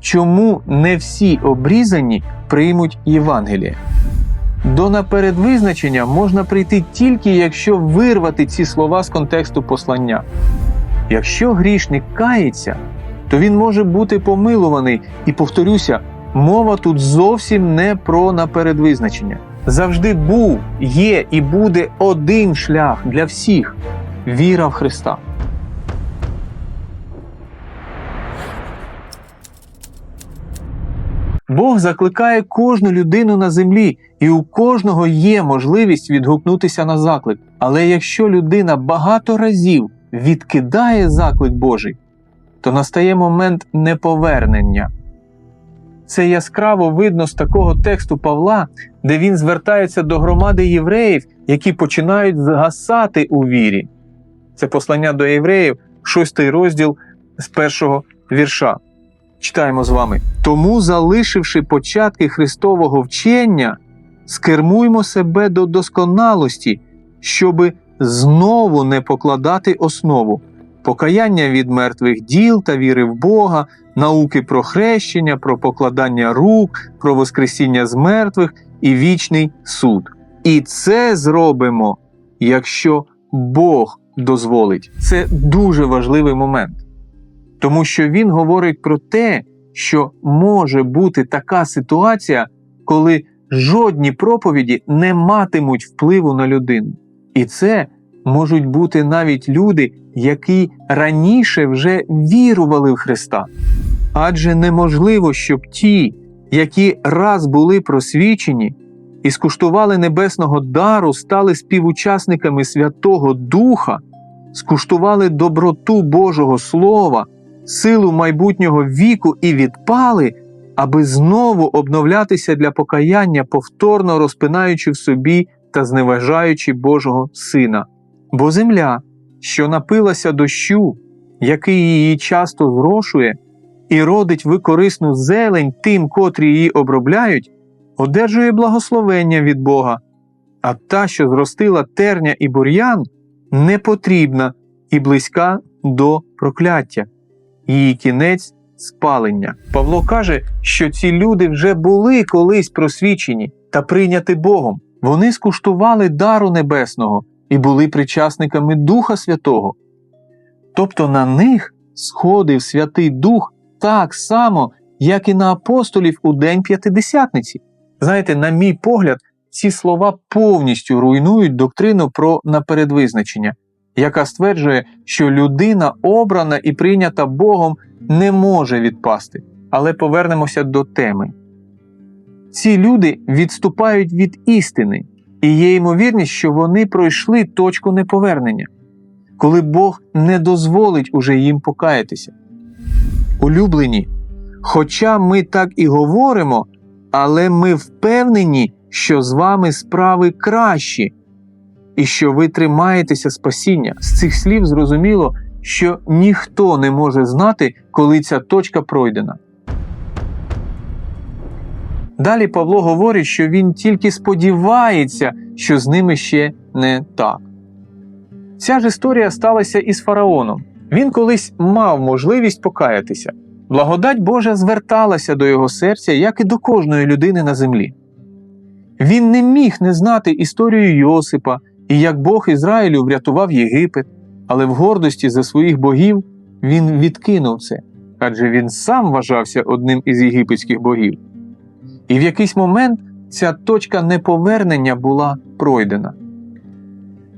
чому не всі обрізані приймуть Євангеліє. До напередвизначення можна прийти тільки якщо вирвати ці слова з контексту послання. Якщо грішник кається, то він може бути помилуваний, і повторюся, мова тут зовсім не про напередвизначення. Завжди був, є і буде один шлях для всіх віра в Христа. Бог закликає кожну людину на землі, і у кожного є можливість відгукнутися на заклик. Але якщо людина багато разів відкидає заклик Божий, то настає момент неповернення. Це яскраво видно з такого тексту Павла, де він звертається до громади євреїв, які починають згасати у вірі. Це послання до євреїв, шостий розділ з першого вірша. Читаємо з вами. Тому, залишивши початки Христового вчення, скермуймо себе до досконалості, щоби знову не покладати основу покаяння від мертвих діл та віри в Бога, науки про хрещення, про покладання рук, про воскресіння з мертвих і вічний суд. І це зробимо, якщо Бог дозволить. Це дуже важливий момент, тому що він говорить про те, що може бути така ситуація, коли жодні проповіді не матимуть впливу на людину. І це можуть бути навіть люди, які раніше вже вірували в Христа. Адже неможливо, щоб ті, які раз були просвічені і скуштували небесного дару, стали співучасниками Святого Духа, скуштували доброту Божого Слова, силу майбутнього віку і відпали, аби знову обновлятися для покаяння, повторно розпинаючи в собі та зневажаючи Божого Сина. Бо земля, що напилася дощу, який її часто зрошує, і родить викорисну зелень тим, котрі її обробляють, одержує благословення від Бога, а та, що зростила терня і бур'ян, не потрібна і близька до прокляття, її кінець спалення. Павло каже, що ці люди вже були колись просвічені та прийняті Богом. Вони скуштували дару небесного і були причасниками Духа Святого. Тобто на них сходив Святий Дух так само, як і на апостолів у День П'ятидесятниці. Знаєте, на мій погляд, ці слова повністю руйнують доктрину про напередвизначення, яка стверджує, що людина, обрана і прийнята Богом, не може відпасти. Але повернемося до теми. Ці люди відступають від істини, і є ймовірність, що вони пройшли точку неповернення, коли Бог не дозволить уже їм покаятися. Улюблені, хоча ми так і говоримо, але ми впевнені, що з вами справи кращі, і що ви тримаєтеся спасіння. З цих слів зрозуміло, що ніхто не може знати, коли ця точка пройдена. Далі Павло говорить, що він тільки сподівається, що з ними ще не так. Ця ж історія сталася із фараоном. Він колись мав можливість покаятися. Благодать Божа зверталася до його серця, як і до кожної людини на землі. Він не міг не знати історію Йосипа і як Бог Ізраїлю врятував Єгипет, але в гордості за своїх богів він відкинув це, адже він сам вважався одним із єгипетських богів. І в якийсь момент ця точка неповернення була пройдена.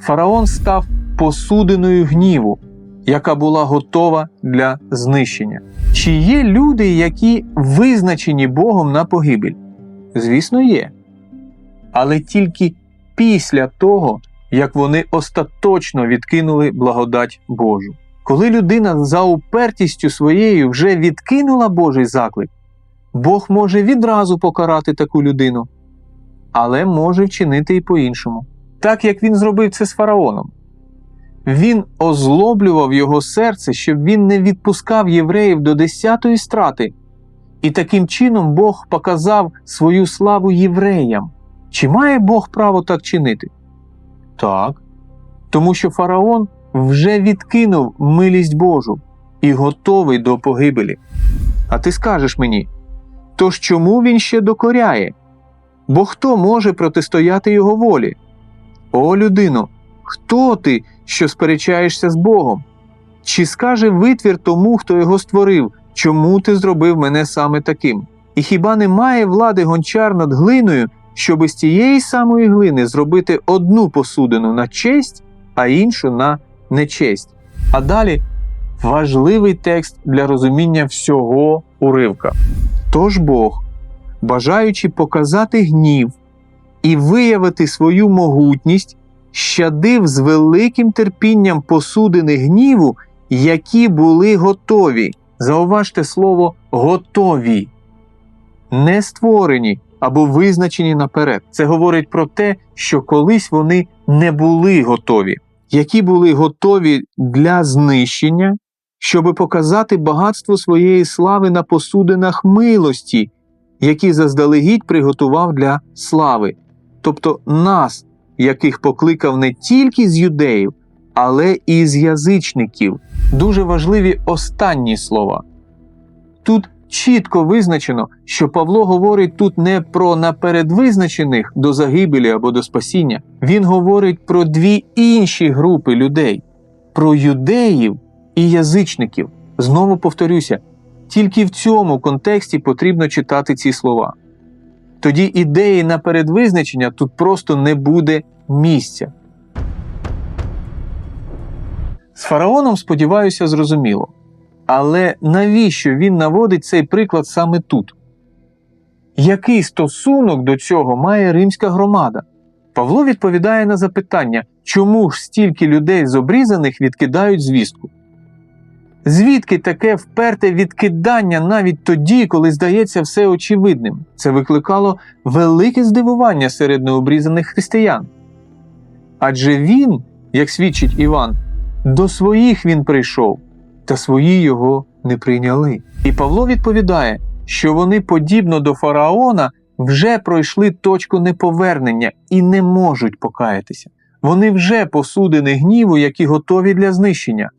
Фараон став посудиною гніву, яка була готова для знищення. Чи є люди, які визначені Богом на погибель? Звісно, є. Але тільки після того, як вони остаточно відкинули благодать Божу. Коли людина за упертістю своєю вже відкинула Божий заклик, Бог може відразу покарати таку людину, але може вчинити і по-іншому, так як він зробив це з фараоном. Він озлоблював його серце, щоб він не відпускав євреїв до десятої страти, і таким чином Бог показав свою славу євреям. Чи має Бог право так чинити? Так. Тому що фараон вже відкинув милість Божу і готовий до погибелі. А ти скажеш мені, тож чому він ще докоряє? Бо хто може протистояти його волі? О, людино, хто ти, що сперечаєшся з Богом? Чи скаже витвір тому, хто його створив, чому ти зробив мене саме таким? І хіба немає влади гончар над глиною, щоб із тієї самої глини зробити одну посудину на честь, а іншу на нечесть? А далі важливий текст для розуміння всього уривка. Тож Бог, бажаючи показати гнів і виявити свою могутність, щадив з великим терпінням посудини гніву, які були готові. Зауважте слово готові, не створені або визначені наперед. Це говорить про те, що колись вони не були готові, які були готові для знищення, щоби показати багатство своєї слави на посудинах милості, які заздалегідь приготував для слави, тобто нас, яких покликав не тільки з юдеїв, але і з язичників. Дуже важливі останні слова. Тут чітко визначено, що Павло говорить тут не про напередвизначених до загибелі або до спасіння. Він говорить про дві інші групи людей: про юдеїв і язичників. Знову повторюся, тільки в цьому контексті потрібно читати ці слова. Тоді ідеї на передвизначення тут просто не буде місця. З фараоном, сподіваюся, зрозуміло. Але навіщо він наводить цей приклад саме тут? Який стосунок до цього має римська громада? Павло відповідає на запитання, чому ж стільки людей з обрізаних відкидають звістку? Звідки таке вперте відкидання навіть тоді, коли здається все очевидним? Це викликало велике здивування серед необрізаних християн. Адже він, як свідчить Іван, до своїх він прийшов, та свої його не прийняли. І Павло відповідає, що вони, подібно до фараона, вже пройшли точку неповернення і не можуть покаятися. Вони вже посудини гніву, які готові для знищення.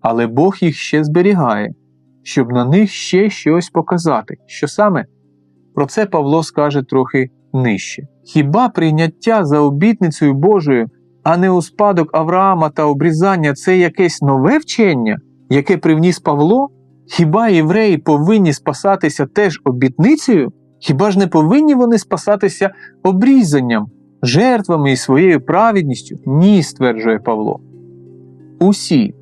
Але Бог їх ще зберігає, щоб на них ще щось показати. Що саме? Про це Павло скаже трохи нижче. Хіба прийняття за обітницею Божою, а не у спадок Авраама та обрізання це якесь нове вчення, яке привніс Павло? Хіба євреї повинні спасатися теж обітницею? Хіба ж не повинні вони спасатися обрізанням, жертвами і своєю праведністю? Ні, стверджує Павло. Усі,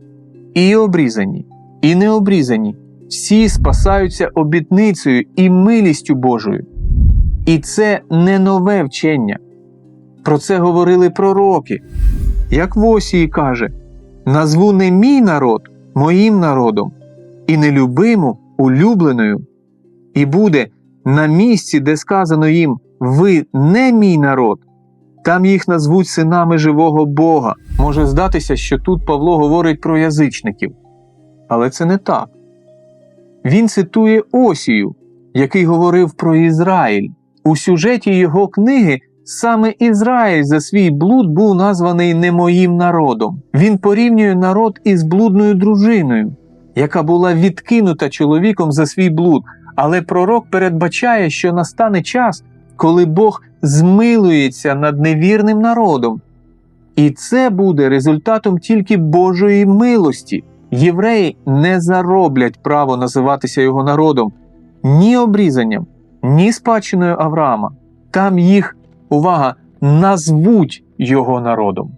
і обрізані, і необрізані, всі спасаються обітницею і милістю Божою. І це не нове вчення. Про це говорили пророки. Як в каже: назву не мій народ моїм народом, і нелюбиму улюбленою. І буде на місці, де сказано їм Ви не мій народ, там їх назвуть синами живого Бога. Може здатися, що тут Павло говорить про язичників. Але це не так. Він цитує Осію, який говорив про Ізраїль. У сюжеті його книги саме Ізраїль за свій блуд був названий не моїм народом. Він порівнює народ із блудною дружиною, яка була відкинута чоловіком за свій блуд. Але пророк передбачає, що настане час, коли Бог змилується над невірним народом. І це буде результатом тільки Божої милості. Євреї не зароблять право називатися його народом ні обрізанням, ні спадщиною Авраама. Там їх, увага, назвуть його народом.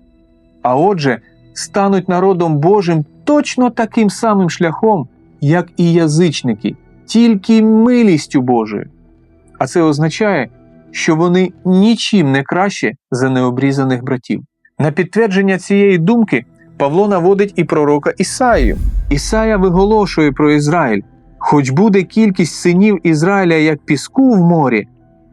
А отже, стануть народом Божим точно таким самим шляхом, як і язичники, тільки милістю Божою. А це означає, що вони нічим не краще за необрізаних братів. На підтвердження цієї думки Павло наводить і пророка Ісаїю. Ісая виголошує про Ізраїль, хоч буде кількість синів Ізраїля як піску в морі,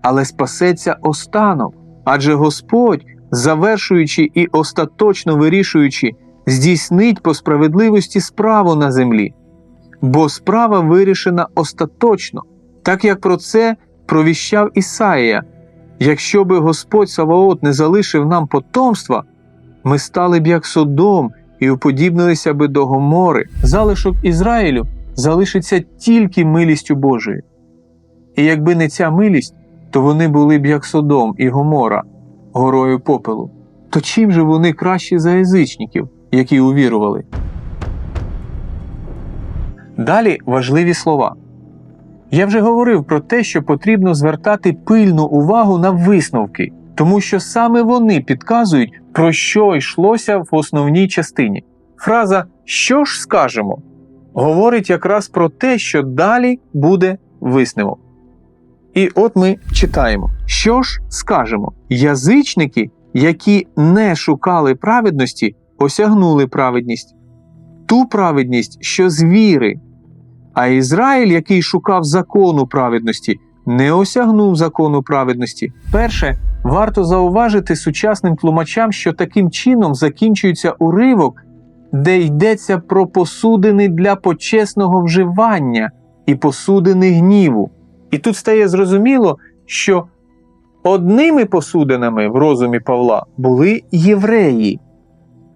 але спасеться останок. Адже Господь, завершуючи і остаточно вирішуючи, здійснить по справедливості справу на землі. Бо справа вирішена остаточно, так як про це провіщав Ісаїя. Якщо би Господь Саваот не залишив нам потомства, ми стали б як Содом і уподібнилися би до Гомори. Залишок Ізраїлю залишиться тільки милістю Божою. І якби не ця милість, то вони були б як Содом і Гомора, горою попелу. То чим же вони кращі за язичників, які увірували? Далі важливі слова. Я вже говорив про те, що потрібно звертати пильну увагу на висновки, тому що саме вони підказують, про що йшлося в основній частині. Фраза Що ж скажемо? говорить якраз про те, що далі буде висновок. І от ми читаємо: що ж скажемо? Язичники, які не шукали праведності, осягнули праведність, ту праведність, що з віри. А Ізраїль, який шукав закону праведності, не осягнув закону праведності. Перше, варто зауважити сучасним тлумачам, що таким чином закінчується уривок, де йдеться про посудини для почесного вживання і посудини гніву. І тут стає зрозуміло, що одними посудинами в розумі Павла були євреї,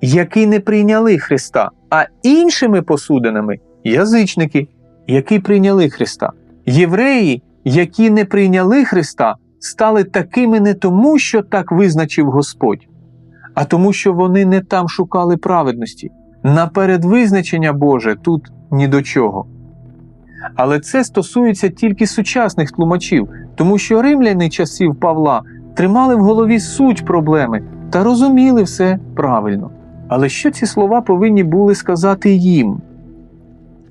які не прийняли Христа, а іншими посудинами язичники, які прийняли Христа. Євреї, які не прийняли Христа, стали такими не тому, що так визначив Господь, а тому, що вони не там шукали праведності. Наперед визначення Боже тут ні до чого. Але це стосується тільки сучасних тлумачів, тому що римляни часів Павла тримали в голові суть проблеми та розуміли все правильно. Але що ці слова повинні були сказати їм?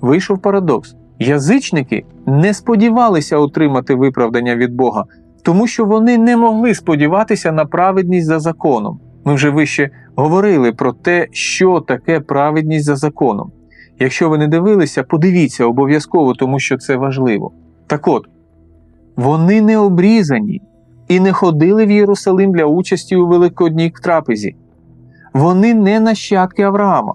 Вийшов парадокс. Язичники не сподівалися отримати виправдання від Бога, тому що вони не могли сподіватися на праведність за законом. Ми вже вище говорили про те, що таке праведність за законом. Якщо ви не дивилися, подивіться обов'язково, тому що це важливо. Так от, вони не обрізані і не ходили в Єрусалим для участі у Великодній трапезі. Вони не нащадки Авраама,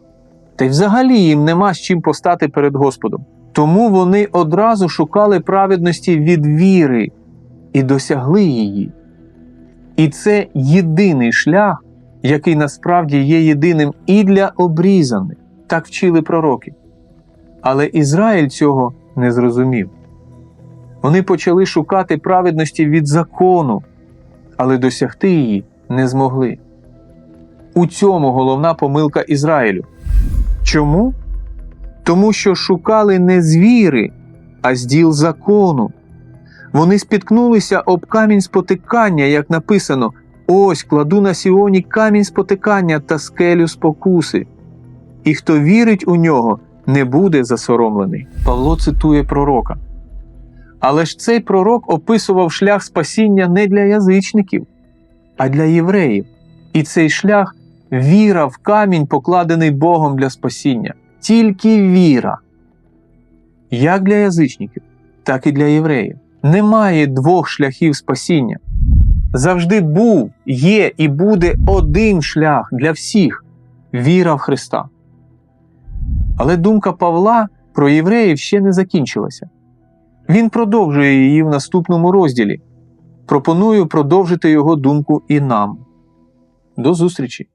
та й взагалі їм нема з чим постати перед Господом. Тому вони одразу шукали праведності від віри і досягли її. І це єдиний шлях, який насправді є єдиним і для обрізаних. Так вчили пророки. Але Ізраїль цього не зрозумів. Вони почали шукати праведності від закону, але досягти її не змогли. У цьому головна помилка Ізраїлю. Чому? Тому що шукали не з віри, а з діл закону. Вони спіткнулися об камінь спотикання, як написано: Ось кладу на Сіоні камінь спотикання та скелю спокуси. І хто вірить у нього, не буде засоромлений. Павло цитує пророка. Але ж цей пророк описував шлях спасіння не для язичників, а для євреїв. І цей шлях віра в камінь, покладений Богом для спасіння. Тільки віра. Як для язичників, так і для євреїв. Немає двох шляхів спасіння. Завжди був, є і буде один шлях для всіх віра в Христа. Але думка Павла про євреїв ще не закінчилася. Він продовжує її в наступному розділі. Пропоную продовжити його думку і нам. До зустрічі!